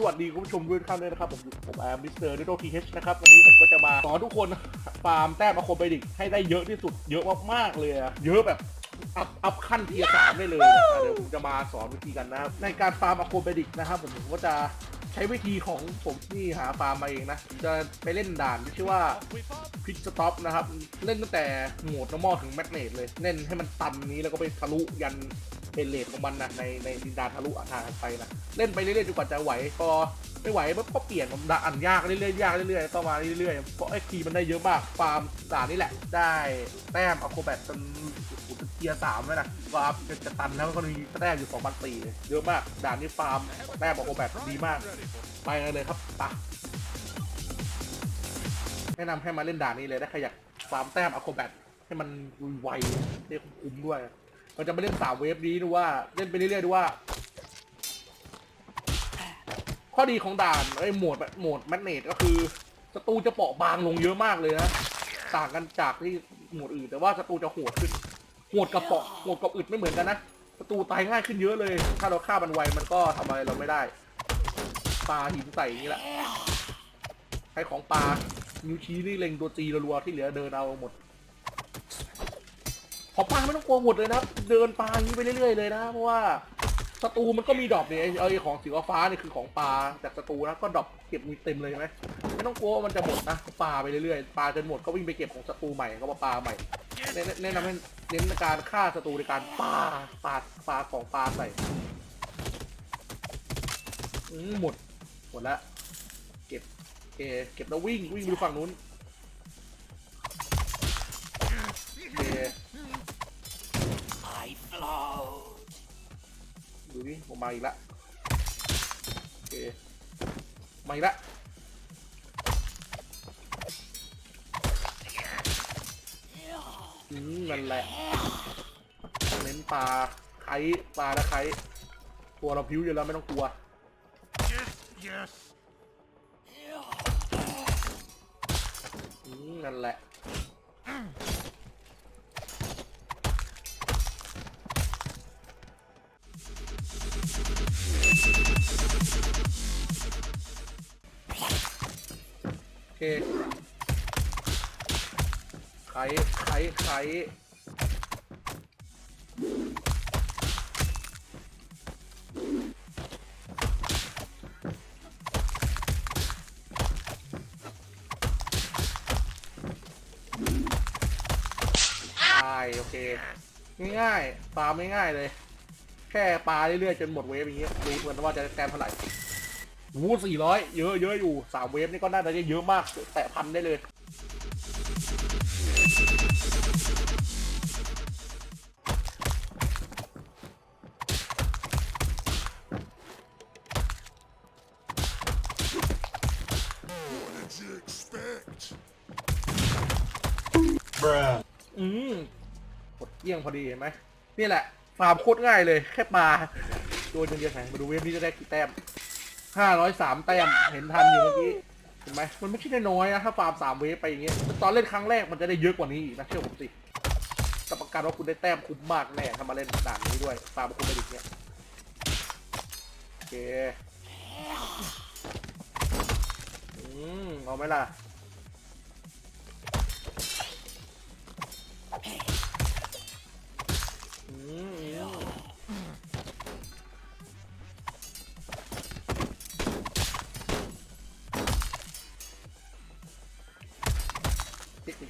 สวัสดีคุณผู้ชมด้วยทุกท่านเลยนะครับ ผมผมแอมมิสเตอร์ดิโดทีเชนะครับ วันนี้ผมก็จะมาสอนทุกคนฟาร์มแต้มอะโคเบดิกให้ได้เยอะที่สุดเยอะมากๆเลยอะเยอะแบบอัพอัพขั้นเทียสามได้เลยนะครับเดี๋ยวผมจะมาสอนวิธีกันนะครับในการฟาร์มอะโคเบดิกนะครับผมผมก็จะใช้วิธีของผมที่หาฟาร์มมาเองนะจะไปเล่นด่านที่ชื่อว่าพิกสต็อปนะครับ เล่นตั้งแต่โหมดนอร์มอถึงแมกเนตเลย เล่นให้มันตันนี้แล้วก็ไปทะลุยัน เป็นเลทของมันนะในในดินดานทะลุอาทางไปนะเล่นไปเรื่อยๆจนกว่าจะไหวพอไม่ไหวปุ๊บก็เปลี่ยนด่านยากเรื่อยๆยากเรื่อยๆต้องมาเรื่อยๆเพราะไอ้คีมันได้เยอะมากฟาร์มด่านนี้แหละ ได้แต้มอะโคแบทจนโอ้โหเทียร์สามแล้วนะฟาร์มจะตันแล้วก็มีแต้มอยู่สองพันสี่เยอะมากด่านนี้ฟาร์มแต้มอะโคแบทดีมาก ไปกันเลยครับปะแนะนำให้มาเล่นด่านนี้เลยถ้าใครอยากฟาร์มแต้มอะโคแบทให้มันไวๆได้คุ้มด้วย เราจะมาเล่นสามเวฟนี้ดูว่า เล่นไปเรื่อยๆดูว่า ข้อดีของด่านไอ้โหมดโหมดแมกเนตก็คือศัตรูจะเปราะบางลงเยอะมากเลยนะต่างกันจากที่โหมดอื่น แต่ว่าศัตรูจะโหดขึ้นโหดกับเปราะโหดกับอึดไม่เหมือนกันนะศัตรูตายง่ายขึ้นเยอะเลย ถ้าเราฆ่ามันไวมันก็ทำอะไรเราไม่ได้ปลาหินใส่อย่างนี้แหละใช้ของปลานิ้วชี้นี่เล็งตัวจีรัวๆที่เหลือเดินเอาหมด ขอปลาไม่ต้องกลัวหมดเลยนะเดินปลาอย่างนี้ไปเรื่อยๆเลยนะเพราะว่าศัตรูมันก็มีดรอปเนี่ยไอ้ของสีฟ้าๆนี่คือของปลาจากศัตรูนะก็ดรอปเก็บมีเต็มเลยใช่ไหมไม่ต้องกลัวว่ามันจะหมดนะปลาไปเรื่อยๆปลาจนหมดก็วิ่งไปเก็บของศัตรูใหม่ก็มาปลาใหม่แนะนะนำให้เน้นการฆ่าศัตรูในการปลาปลาปลาของปลาใส่หมดหมดแล้วเก็บโอเคเก็บแล้ววิ่งวิ่งไปฝั่งนู้นโอ เค I float. ดูดิผมมาอีกละโอเคมาอีกละอืมนั่นแหละเน้นปลาไข่ปลาและไข่ตัวเราพิ้วอยู่แล้วไม่ต้องกลัว yes. อืมนั่นแหละ ไข่ไข่ไข่ใช่โอเค ง่ายๆฟาร์มง่ายเลย แค่ปลาเรื่อยๆ จนหมดเวฟอย่างเงี้ยดูเหมือนว่าจะแต้มเท่าไหร่ วูสี่ร้อยเยอะเยอะอยู่สามเวฟนี่ก็น่าจะเยอะมาก แตะพันได้เลย อืมกดเกี้ยงพอดีเห็นไหม นี่แหละ ฟาร์มโคตรง่ายเลย แค่ปลาโดนย่างเดียวแข่งมาดูเวฟนี้จะได้กี่แต้ม ห้าร้อยสามแต้มเห็นทันอยู่เมื่อกี้เห็นไหมมันไม่ใช่น้อยนะถ้าฟาร์มสามเวฟไปอย่างเงี้ยตอนเล่นครั้งแรกมันจะได้เยอะกว่านี้อีกนะเชื่อผมสิกับประกันว่าคุณได้แต้มคุ้มมากแน่ถ้ามาเล่นด่านนี้ด้วยฟาร์มคุณไปดิเนี่ยโอเคอืมเอาไหมล่ะ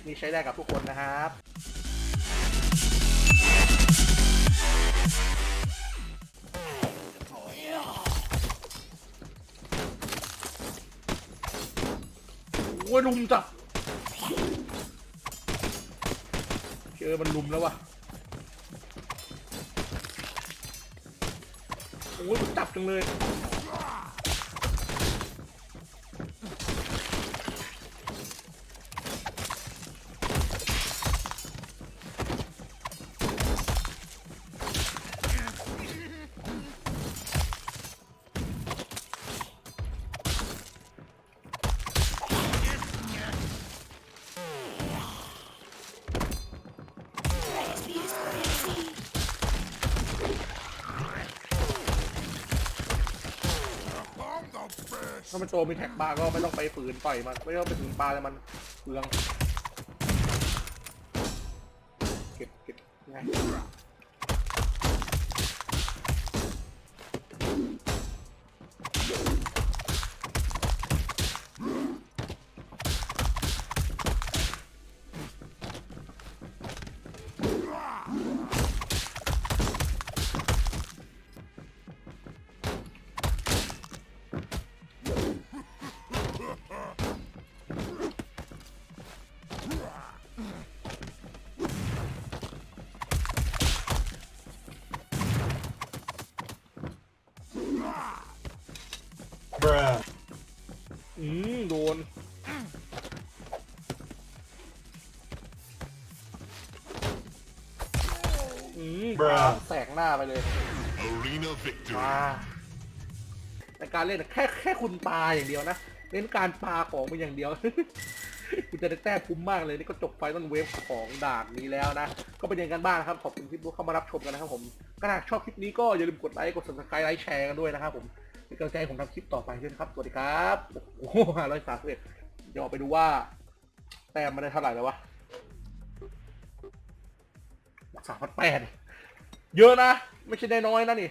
นี้ใช้ได้กับทุกคนนะครับโอ้ยลุมจับเจอมันลุมแล้ววะโอ้ยมันจับจังเลย ถ้ามันโจมีแท็กปลาก็ไม่ต้องไปฝืนปล่อยมัน ไม่ต้องไปฝืนปลาเลยมันเปลืองเก็บเก็บไงอืมโดน อืมแสกหน้าไปเลย Arena victory. มาในการเล่นน่ะแค่แค่คุณปาอย่างเดียวนะ เน้นการปาของมันอย่างเดียว คุณจะได้แต้มคุ้มมากเลย นี่ก็จบไฟนอลเวฟของด่านนี้แล้วนะ ก็เป็นอย่างกันบ้างนะครับ ขอบคุณที่เข้ามารับชมกันนะครับผมก็ถ้าชอบคลิปนี้ก็อย่าลืมกดไลค์ กด subscribe ไลค์แชร์กันด้วยนะครับผม เป็นกำลังใจให้ผมทำคลิปต่อไปด้วยนะครับ สวัสดีครับ โอ้โหห้าร้อยสามสิบเอ็ดเดี๋ยวออกไปดูว่า แต้มมาได้เท่าไหร่แล้ววะสามพันแปดเยอะนะ ไม่ใช่ได้น้อยนะนี่